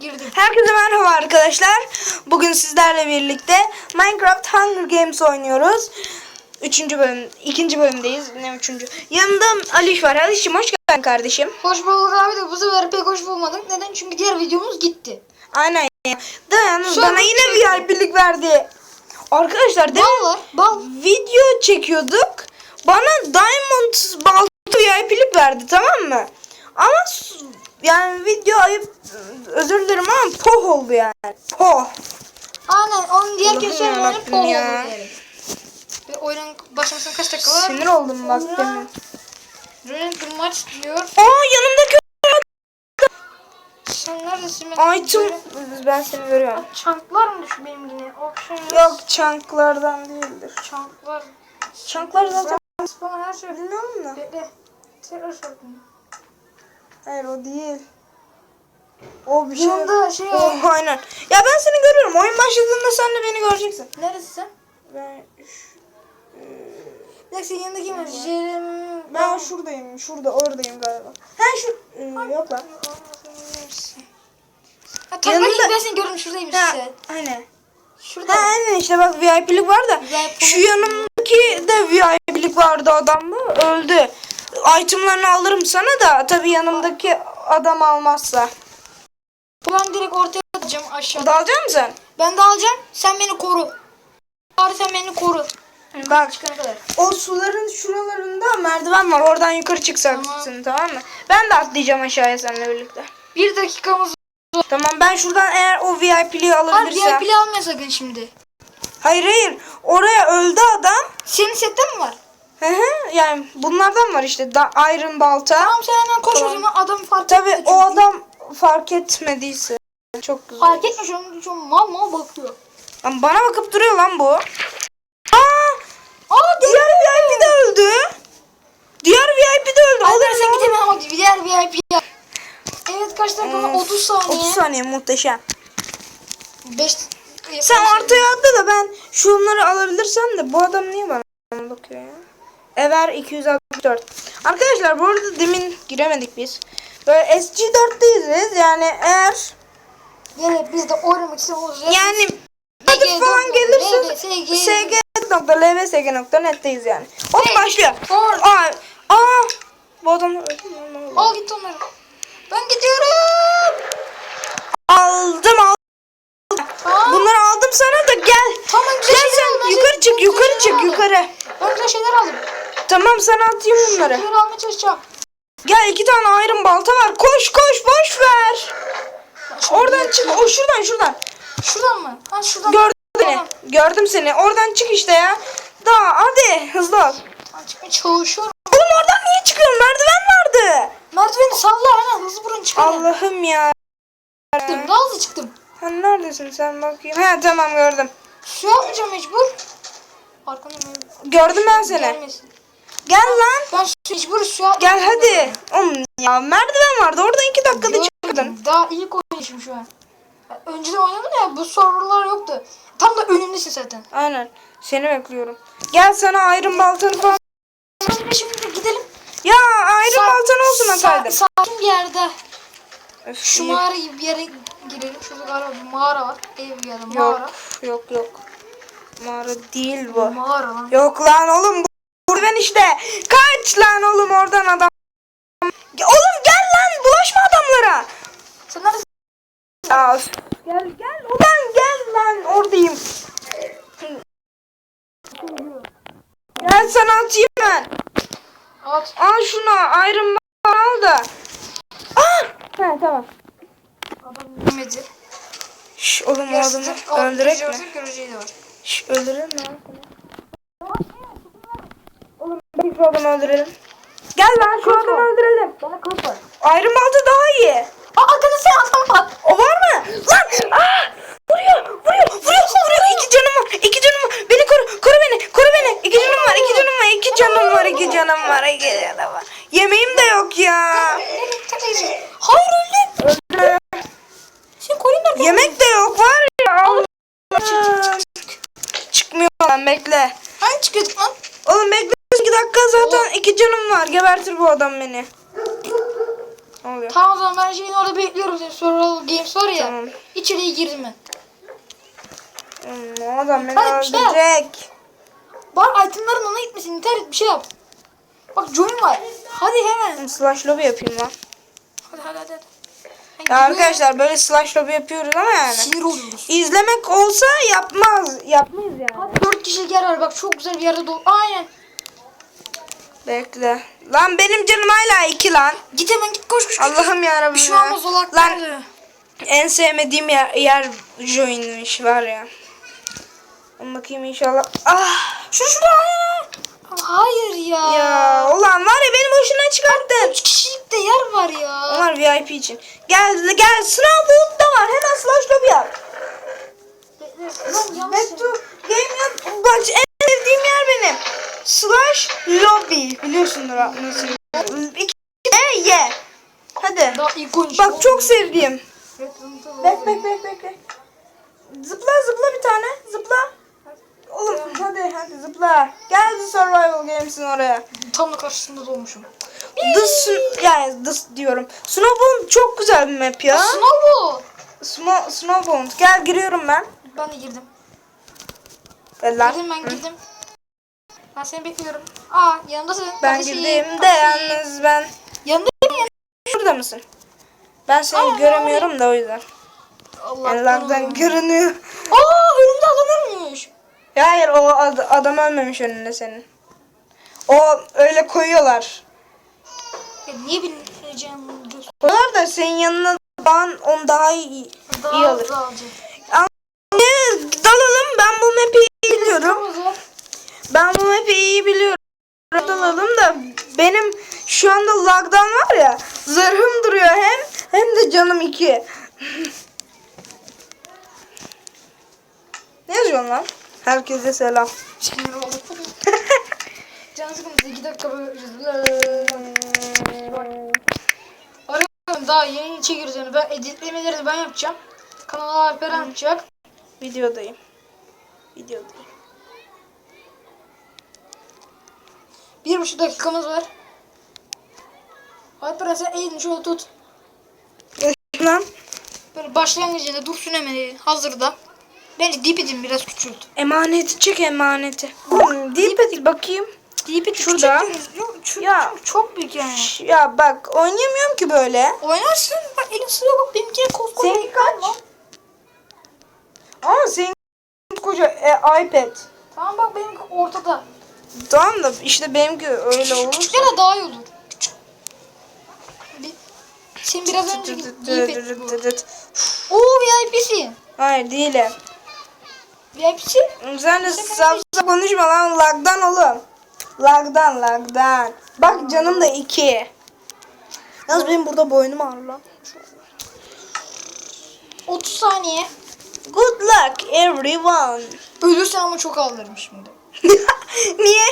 girdim. Herkese merhaba arkadaşlar. Bugün sizlerle birlikte Minecraft Hunger Games oynuyoruz. Üçüncü bölüm, ikinci bölümdeyiz. Ne üçüncü? Yanımda Aliş var. Aliş'im hoş geldin kardeşim. Hoş bulduk abi de bu sefer pek hoş bulmadık. Neden? Çünkü diğer videomuz gitti. Aynen. ya. Da yalnız Sonra bana yine çektim. VIP'lik verdi. Arkadaşlar değil Bal var. Bal. video çekiyorduk. Bana Diamond baltı VIP'lik verdi tamam mı? Ama yani video ayıp özür dilerim ama poh oldu yani. Poh. Aynen. Onun diğer oyunu yarabbim pol ya. yani. Ve oyunun başlamasına kaç dakika var? Sinir oldum bak Sonra- demin. Rönt bir maç diyor. Aa yanımdaki Sen neredesin? Ben item ben seni görüyorum. Çanklar mı düşüyor benim yine? Options. Yok çanklardan değildir. Çanklar. Çanklar zaten Bana her şey. bilmiyorum da. Bekle. Tekrar sordum. Hayır o değil. O bir şey. Yanında şey. Oh, aynen. Ya ben seni görüyorum. Oyun başladığında sen de beni göreceksin. Neredesin sen? Ben Bir dakika yanında kim var? Jeremy. ben şuradayım. Şurada oradayım galiba. Ha şu Ee, yok lan. Ha, tamam Yanında- ben seni gördüm şuradaymış Ha, sen. aynen. Şurada. Ha aynen işte bak VIP'lik var da. VIP Şu yanımdaki de VIP'lik vardı adamda. Öldü. Itemlarını alırım sana da tabii yanımdaki adam almazsa. Ben direkt ortaya atacağım aşağıda. Dalacak mısın sen? Ben de alacağım. Sen beni koru. Bari sen beni koru. Bak Çıkana kadar. o suların şuralarında merdiven var. Oradan yukarı çıkacaksın tamam, mı? Ben de atlayacağım aşağıya seninle birlikte. Bir dakikamız Tamam ben şuradan eğer o VIP'liği var. alabilirsem. VIP'li almaya sakın şimdi. Hayır hayır. Oraya öldü adam. Senin sette mi var? Hı hı. Yani bunlardan var işte. Da Iron balta. Tamam sen hemen koş o Tamam. zaman adam fark Tabii etmedi o çünkü. adam fark etmediyse. Çok güzel. Fark etmiş onun için mal mal bakıyor. Lan bana bakıp duruyor lan bu. Aa! Aa Diğer VIP de öldü. Diğer VIP de öldü. Alır Alır sen git hemen ama diğer VIP. Evet kaç dakika var? 30 saniye. 30 saniye muhteşem. 5 Sen ortaya atla da ben şunları alabilirsem de bu adam niye bana bakıyor ya? Ever 264. Arkadaşlar bu arada demin giremedik biz. Böyle SG4'teyiz yani eğer Evet biz de oynamak istiyoruz. yani adı falan gelirse SG. sg.lvsg.net'teyiz yani. Evet. başlıyor. Aa, aa, bu oldu? Al git onları. Ben gidiyorum. Aldım aldım. Aa, Bunları aldım sana da gel. Tamam güzel Gel sen yukarı çık yukarı çık yukarı. Ben güzel şeyler aldım. Tamam sana atayım bunları. Şeyler almaya çalışacağım. Gel iki tane ayrım balta var. Koş koş boş ver. Oradan çık. O şuradan şuradan. Şuradan mı? Ha şuradan. Gördüm seni. Tamam. Gördüm seni. Oradan çık işte ya. Daha hadi hızlı ol. Ben çıkmaya çalışıyorum. Oğlum oradan niye çıkıyorsun? Merdiven vardı. Merdiveni salla hemen hızlı burun çıkarım. Allah'ım ya. Çıktım. Daha hızlı çıktım. Ha, neredesin sen bakayım. Ha tamam gördüm. Suya atlayacağım mecbur. Arkamda? Gördüm ben seni. Gelmesin. Gel lan. Ben mecbur suya Gel atlayacağım. hadi. Oğlum ya merdiven vardı. Oradan iki dakikada çıktın. Daha ilk oynayışım şu an. Önceden oynadım ya bu serverlar yoktu. Tam da önümdesin zaten. Aynen. Seni bekliyorum. Gel sana ayrım baltanı falan. Şimdi gidelim. Ya ayrım Sa- baltan olsun sa- ataydım. Sakin bir yerde. Öf, Şu iyi. mağara gibi bir yere girelim. Şurada galiba bir mağara var. Ev ya da Yok mağara. yok yok. Mağara değil bu. Mağara lan. Yok lan oğlum. bu- Ben işte. Kaç lan oğlum oradan adam. Oğlum gel lan bulaşma adamlara. Sen neredesin? Gel gel ulan gel lan oradayım. Gel sana atayım ben. At. Al şunu ayrım al da. Ah! Ha tamam. Adam. Şş oğlum o adamı öldürek mi? Şş öldürelim mi? Ben şu adamı öldürelim. Gel lan şu adamı öldürelim. Bana kılıç var. Ayrım balta daha iyi. Aa arkada sen adam var. O var mı? Lan! Ah! Vuruyor! Vuruyor! Vuruyor! Vuruyor! İki canım var! İki canım var! Beni koru! Koru beni! Koru beni! İki canım var! İki canım var! İki canım var! İki canım var! İki canım var! Yemeğim de yok ya. Hayır öldüm. Öldü. Sen koyun nerede? Yemek de yok var ya. Çıkmıyor lan bekle. Hani çıkıyorduk lan? Oğlum bekle. iki dakika zaten iki canım var. Gebertir bu adam beni. Ne oluyor? Tamam o zaman ben şeyin orada bekliyorum seni. Survival Games var ya. Tamam. İçeriye girdim ben. Hmm, o adam beni Hadi bir şey yap. öldürecek. Bak itemlerin ona gitmesin. İnternet bir şey yap. Bak join var. Hadi hemen. Slash lobby yapayım lan. Hadi hadi hadi. Ya Ben arkadaşlar böyle slash lobby yapıyoruz ama yani. Sinir oluyoruz. İzlemek olsa yapmaz. Yapmayız yani. Hadi dört kişilik yer var. Bak çok güzel bir yerde dolu. Aynen. Bekle. Lan benim canım hala iki lan. Git hemen git koş koş. koş. Allah'ım yarabbim Bir şey ya. olmaz olak. Lan en sevmediğim yer, yer join'miş var ya. Ona bakayım inşallah. Ah Şu şurada. Hayır ya. ya ulan var ya beni boşuna çıkarttın. Üç kişilik de yer var ya. Onlar VIP için. Gel gel sınav boot da var. Hemen slash lobby yap. Lan yanlış. Game yap. Bak en sevdiğim yer benim. Slash lobby. Biliyorsundur nasıl. İki de ye. Hadi. Bak çok sevdiğim. Bek bek bek bek bek. Zıpla zıpla bir tane. Zıpla. Oğlum hadi hadi zıpla. Geldi Survival Games'in oraya. Tam da karşısında dolmuşum. The yani the diyorum. Snowbound çok güzel bir map ya. Bu. Snow, Snowbound. Gel giriyorum ben. Ben de girdim. Gel lan. Girdim ben girdim. Ben seni bekliyorum. Aa yanındasın. Ben Kardeşim, girdim de kardeşim. yalnız ben. Yanında mı? Şurada mısın? Ben seni Aa, göremiyorum da o yüzden. Allah Yani lagdan görünüyor. Aa önümde adam ölmüş. Ya Hayır o ad- adam ölmemiş önünde senin. O öyle koyuyorlar. Ya niye göz Koyuyorlar da senin yanına ben on daha iyi, iyi daha olur. hızlı alacak. Ne, dalalım ben bu map'i iyi biliyorum. Ben bu map'i iyi biliyorum. Dalalım da benim şu anda lagdan var ya zırhım duruyor hem hem de canım iki. ne yazıyorsun lan? Herkese selam. Can sıkıntısı 2 dakika böyle Arıyorum daha yeni çekiyoruz yani. Ben editlemeleri ben yapacağım. Kanala Alperen yapacak. Videodayım. Videodayım. Bir buçuk dakikamız var. Alperen sen elini şöyle tut. Lan Böyle başlangıcında dursun hemen hazırda. Bence dip edin biraz küçült. emaneti çek emaneti. Hmm, Deyip et bakayım. Dip edin Şurada. çok, Ya. çok, büyük yani. Ya bak oynayamıyorum ki böyle. Oynarsın. Bak elin sığıyor bak benimkine koskoca. Seninki kaç? Ama senin koca e, iPad. Tamam bak benimki ortada. Tamam da işte benimki öyle olur. Küçük yana daha iyi olur. Sen biraz önce bu. Oo VIP'sin. Hayır değilim. VIP'sin. Sen de saf konuşma lan lagdan oğlum. Lagdan lagdan. Bak canım da iki. Yalnız benim burada boynum ağrıyor lan. 30 saniye. Good luck everyone. Ölürsen ama çok ağlarım şimdi. Niye?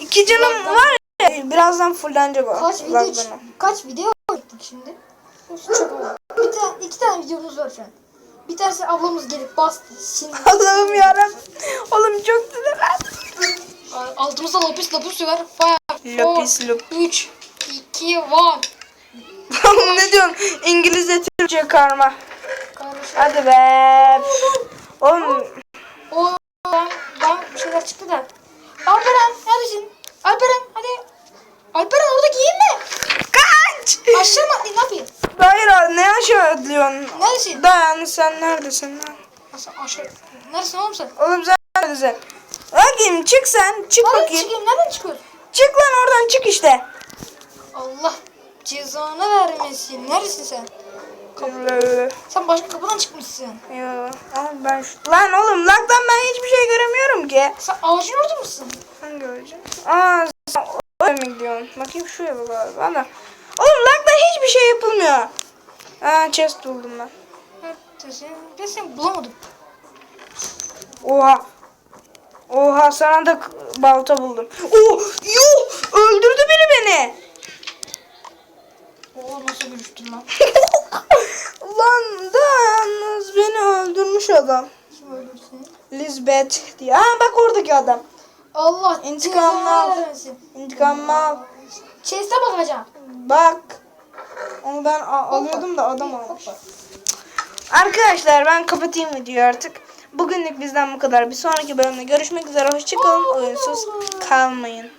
İki canım var ya. Birazdan fullenecek o. Kaç video o. kaç video çektik şimdi? Çok oldu. Bir tane iki tane videomuz var şu an. Bir tanesi ablamız gelip bastı. Şimdi Allah'ım yarabbim. Oğlum çok sinirlendim. altımızda lapis lapis var. Lapis, lup. 3, 2, 1. Oğlum ne diyorsun? İngilizce Türkçe karma. Kardeşim. Hadi be. Oğlum O ben, ben bir şeyler çıktı da. Alperen neredesin? Alperen hadi. Alperen orada giyinme. kaç. Aşağı mı atlayayım ne yapayım? Hayır abi, ne aşağı atlıyorsun? Neredesin? Dayan sen neredesin lan? Nasıl aşağı? Neredesin oğlum sen? Oğlum sen neredesin? Bakayım çık sen. Çık Nereden bakayım. çıkayım? Nereden çıkıyorsun? Çık lan oradan çık işte. Allah cezanı vermesin. Neredesin sen? Sen başka kapıdan çıkmışsın. Yo, ama ben şu... Lan oğlum lagdan ben hiçbir şey göremiyorum ki. Sen ağacın orada mısın? Sen göreceğim. Aa sen oraya mı gidiyorsun? Bakayım şuraya bak abi. Valla. Oğlum lagdan hiçbir şey yapılmıyor. Aa chest buldum ben. Neredesin? Ben seni bulamadım. Oha. Oha sana da balta buldum. Oh yuh öldürdü biri beni. Oo nasıl görüştün lan? Lan da yalnız beni öldürmüş adam. Kim öldürdü seni? Lisbeth diye. Aa bak oradaki adam. Allah İntikamını al. vermesin. İntikamımı al. Chest'e bakacağım. Bak. Onu ben a- alıyordum da adam almış. Arkadaşlar ben kapatayım videoyu artık. Bugünlük bizden bu kadar. Bir sonraki bölümde görüşmek üzere. Hoşçakalın. Oyunsuz kalmayın.